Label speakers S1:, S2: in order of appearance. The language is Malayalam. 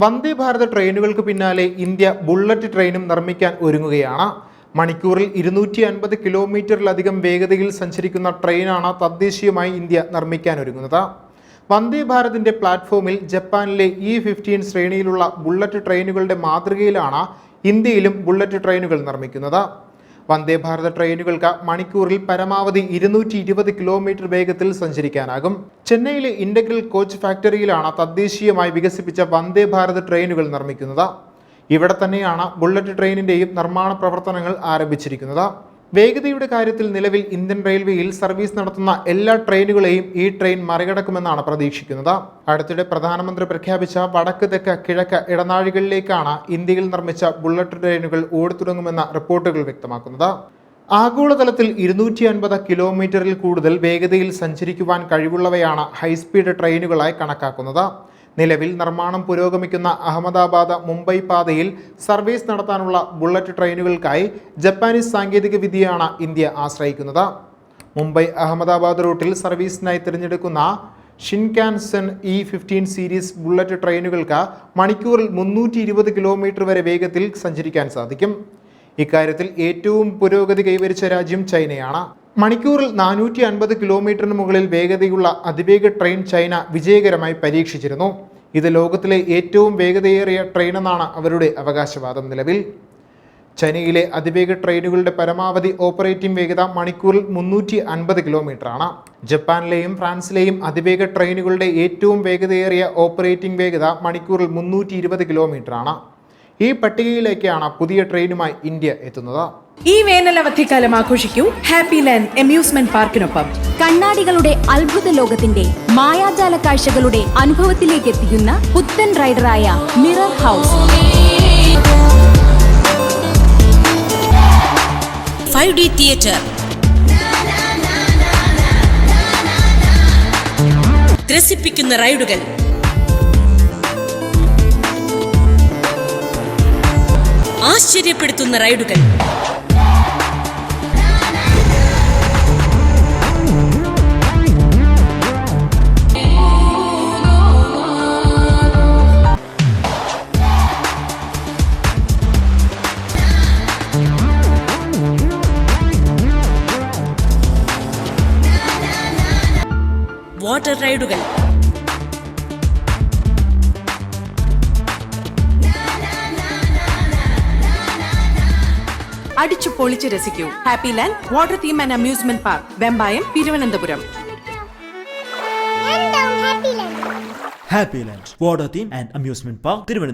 S1: വന്ദേ ഭാരത് ട്രെയിനുകൾക്ക് പിന്നാലെ ഇന്ത്യ ബുള്ളറ്റ് ട്രെയിനും നിർമ്മിക്കാൻ ഒരുങ്ങുകയാണ്. മണിക്കൂറിൽ ഇരുന്നൂറ്റി അൻപത് കിലോമീറ്ററിലധികം വേഗതയിൽ സഞ്ചരിക്കുന്ന ട്രെയിനാണ് തദ്ദേശീയമായി ഇന്ത്യ നിർമ്മിക്കാൻ ഒരുങ്ങുന്നത്. വന്ദേ ഭാരതിന്റെ പ്ലാറ്റ്ഫോമിൽ ജപ്പാനിലെ ഇ ഫിഫ്റ്റീൻ ശ്രേണിയിലുള്ള ബുള്ളറ്റ് ട്രെയിനുകളുടെ മാതൃകയിലാണ് ഇന്ത്യയിലും ബുള്ളറ്റ് ട്രെയിനുകൾ നിർമ്മിക്കുന്നത്. വന്ദേ ഭാരത് ട്രെയിനുകൾക്ക് മണിക്കൂറിൽ പരമാവധി ഇരുന്നൂറ്റി ഇരുപത് കിലോമീറ്റർ വേഗത്തിൽ സഞ്ചരിക്കാനാകും. ചെന്നൈയിലെ ഇന്റഗ്രൽ കോച്ച് ഫാക്ടറിയിലാണ് തദ്ദേശീയമായി വികസിപ്പിച്ച വന്ദേ ഭാരത് ട്രെയിനുകൾ നിർമ്മിക്കുന്നത്. ഇവിടെ തന്നെയാണ് ബുള്ളറ്റ് ട്രെയിനിന്റെയും നിർമ്മാണ പ്രവർത്തനങ്ങൾ ആരംഭിച്ചിരിക്കുന്നത്. വേഗതയുടെ കാര്യത്തിൽ നിലവിൽ ഇന്ത്യൻ റെയിൽവേയിൽ സർവീസ് നടത്തുന്ന എല്ലാ ട്രെയിനുകളെയും ഈ ട്രെയിൻ മറികടക്കുമെന്നാണ് പ്രതീക്ഷിക്കുന്നത്. അടുത്തിടെ പ്രധാനമന്ത്രി പ്രഖ്യാപിച്ച വടക്ക് തെക്ക് കിഴക്ക് ഇടനാഴികളിലേക്കാണ് ഇന്ത്യയിൽ നിർമ്മിച്ച ബുള്ളറ്റ് ട്രെയിനുകൾ ഓടിത്തുടങ്ങുമെന്ന റിപ്പോർട്ടുകൾ വ്യക്തമാക്കുന്നത്. ആഗോളതലത്തിൽ ഇരുന്നൂറ്റി അൻപത് കിലോമീറ്ററിൽ കൂടുതൽ വേഗതയിൽ സഞ്ചരിക്കുവാൻ കഴിവുള്ളവയാണ് ഹൈസ്പീഡ് ട്രെയിനുകളായി കണക്കാക്കുന്നത്. നിലവിൽ നിർമ്മാണം പുരോഗമിക്കുന്ന അഹമ്മദാബാദ് മുംബൈ പാതയിൽ സർവീസ് നടത്താനുള്ള ബുള്ളറ്റ് ട്രെയിനുകൾക്കായി ജപ്പാനീസ് സാങ്കേതിക വിദ്യയാണ് ഇന്ത്യ ആശ്രയിക്കുന്നത്. മുംബൈ അഹമ്മദാബാദ് റൂട്ടിൽ സർവീസിനായി തിരഞ്ഞെടുക്കുന്ന Shinkansen E fifteen series bullet ട്രെയിനുകൾക്ക് മണിക്കൂറിൽ മുന്നൂറ്റി ഇരുപത് കിലോമീറ്റർ വരെ വേഗത്തിൽ സഞ്ചരിക്കാൻ സാധിക്കും. ഇക്കാര്യത്തിൽ ഏറ്റവും പുരോഗതി കൈവരിച്ച രാജ്യം ചൈനയാണ്. മണിക്കൂറിൽ നാനൂറ്റി അൻപത് കിലോമീറ്ററിന് മുകളിൽ വേഗതയുള്ള അതിവേഗ ട്രെയിൻ ചൈന വിജയകരമായി പരീക്ഷിച്ചിരുന്നു. ഇത് ലോകത്തിലെ ഏറ്റവും വേഗതയേറിയ ട്രെയിനെന്നാണ് അവരുടെ അവകാശവാദം നിലവിൽ. ചൈനയിലെ അതിവേഗ ട്രെയിനുകളുടെ പരമാവധി ഓപ്പറേറ്റിംഗ് വേഗത മണിക്കൂറിൽ മുന്നൂറ്റി അൻപത് കിലോമീറ്ററാണ്. ജപ്പാനിലെയും ഫ്രാൻസിലെയും അതിവേഗ ട്രെയിനുകളുടെ ഏറ്റവും വേഗതയേറിയ ഓപ്പറേറ്റിംഗ് വേഗത മണിക്കൂറിൽ മുന്നൂറ്റി ഇരുപത് കിലോമീറ്ററാണ്. ഈ പട്ടികയിലേക്കാണ് പുതിയ ട്രെയിനുമായി ഇന്ത്യ എത്തുന്നത്.
S2: ഈ വേനൽ അവധിക്കാലം ആഘോഷിക്കൂ ഹാപ്പി ലാൻഡ് അമ്യൂസ്മെന്റ് പാർക്കിനൊപ്പം.
S3: കണ്ണാടികളുടെ അത്ഭുത ലോകത്തിന്റെ മായാജാല കാഴ്ചകളുടെ അനുഭവത്തിലേക്ക് എത്തിക്കുന്ന പുത്തൻ റൈഡറായ mirror house.
S4: Five D theatre. ത്രസിപ്പിക്കുന്ന റൈഡുകൾ. ആശ്ചര്യപ്പെടുത്തുന്ന റൈഡുകൾ. വാട്ടർ റൈഡുകൾ.
S2: അടിച്ചു പൊളിച്ച് രസിക്കൂ. Happy land water theme and amusement park Vembayam Thiruvananthapuram.
S5: Happy land water theme and amusement park Thiruvananthapuram.